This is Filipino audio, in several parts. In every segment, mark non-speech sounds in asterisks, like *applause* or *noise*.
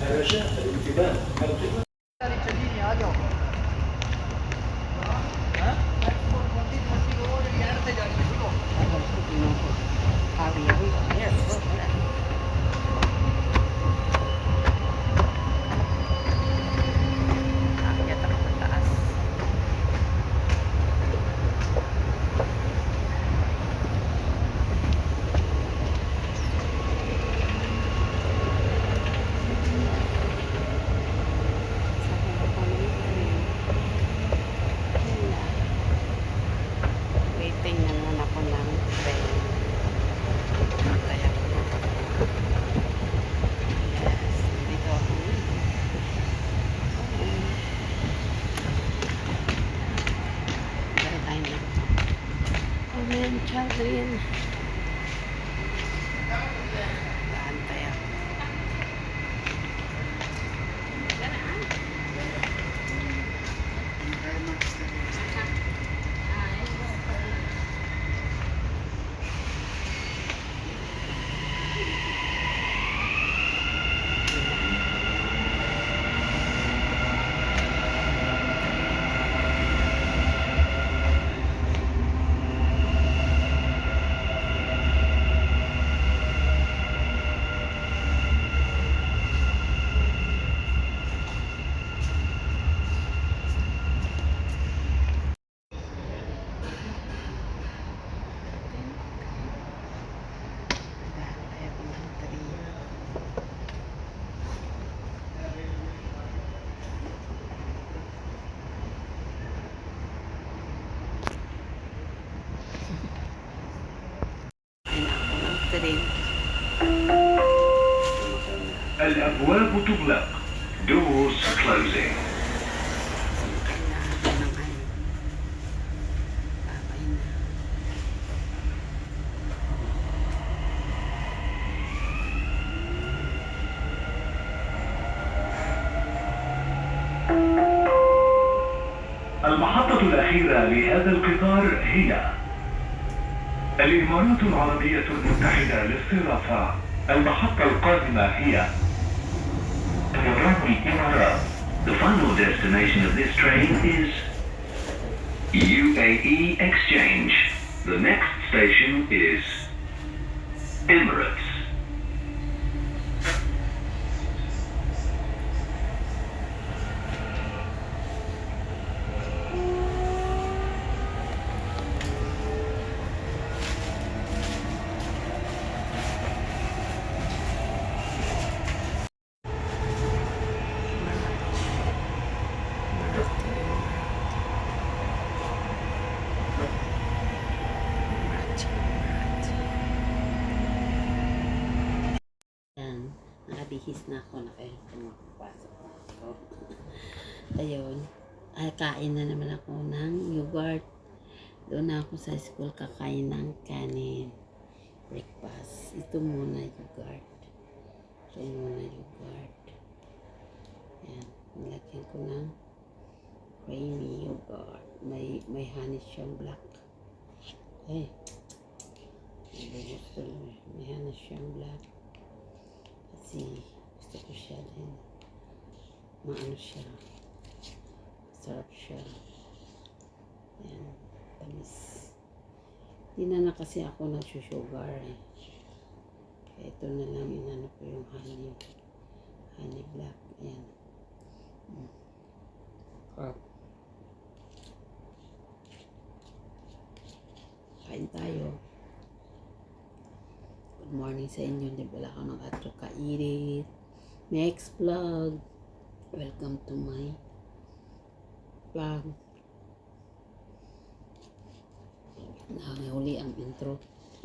هذا شاهد الانتباه Charlie. Kathleen. البيت الأبواب تغلق. دوس كلوزينغ. المحطة الأخيرة لهذا القطار هي الإمارات العربية المتحدة للصرافة المحطة القادمة هي طيران الإمارات The final destination of this train is UAE Exchange. The next station is Emirates. Nakabihis na ako na kayo pumapasok na ako. *laughs* Ayun. Ay, kain na naman ako ng yogurt. Doon na ako sa school kakain ng kanin. Breakfast. Ito muna yogurt. Ito muna yogurt. Yan. Nilagyan ko ng creamy yogurt. May, may honey siyang black. Ay. Hindi gusto. May honey siyang black. Kasi gusto ko siya din. Maano siya. Sarap siya. Ayan. Tamis. Hindi na na kasi ako nagsusugar eh. Kaya ito na lang inano ko yung honey. Honey black. Ayan. Mm. Sarap. Kain tayo. Good sa inyo. Di ba ako ng atro kairit. Next vlog. Welcome to my vlog. Nakangahuli ang intro. *laughs*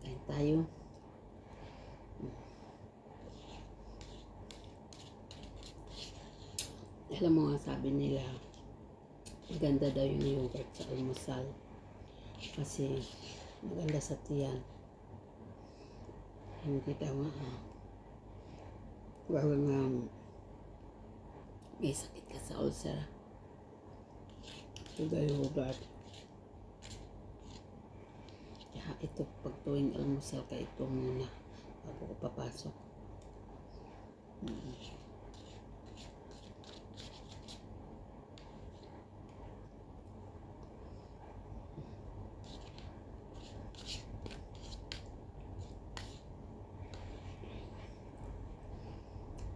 Kain tayo. Alam mo nga sabi nila, maganda daw yung yogurt sa almusal. Kasi maganda sa tiyan. Hindi daw nga, bawal nga may sakit ka sa ulcer. Sugar yogurt. Kaya ito, pag tuwing almusal ka, ito muna bago ko papasok. Mm.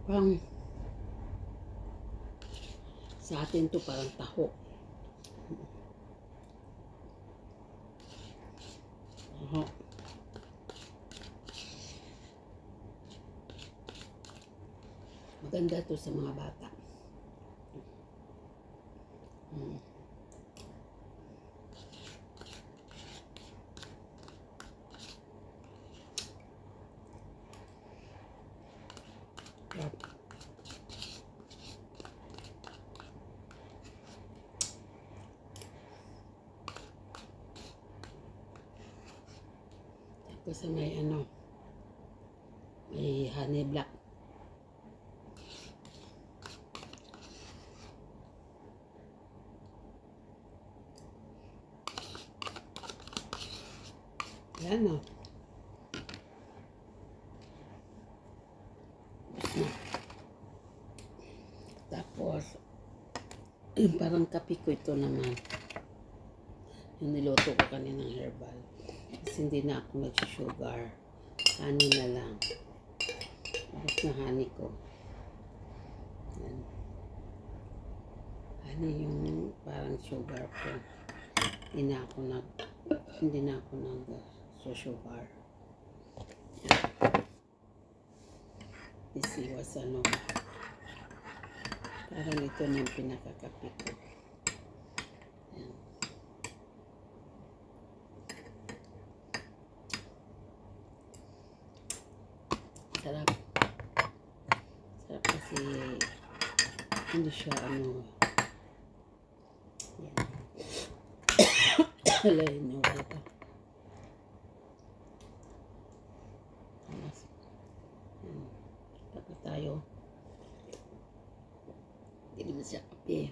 Parang sa atin to parang taho. Taho. Maganda to sa mga bata. Mm. Sarap. Tapos may ano, may honey black. Yan o. Tapos na. Tapos, yung parang kape ko ito naman. Yung niluto ko kaninang herbal. Hindi na ako nag-sugar. Honey na lang. Tapos na honey ko. Yan. Honey yung parang sugar ko. Hindi na ako nag hindi na ako nag so sugar. Yan. Isiwas ano. Parang ito na yung pinakakape ko. Sarap. Sarap kasi hindi siya ano. Yan. Alayin niyo ito. Tapos, yan. Tapos tayo. Hindi naman siya kape.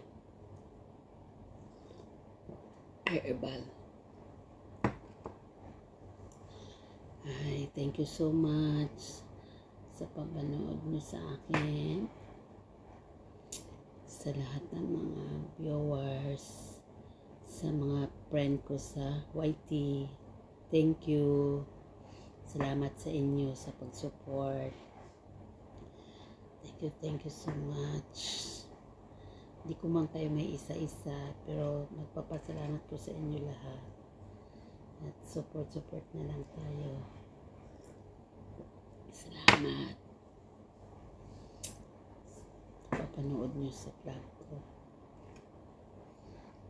Herbal. Ay, thank you so much sa pagmanood niyo sa akin. Sa lahat ng mga viewers. Sa mga friend ko sa YT. Thank you. Salamat sa inyo sa pag-support. Thank you, thank you so much. Hindi ko man kayo may isa-isa, pero magpapasalamat ko sa inyo lahat. At support-support na lang tayo. Salamat. Papanood nyo sa vlog ko.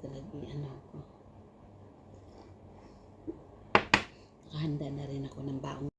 Talagang ano ko. Nakahanda na rin ako ng baong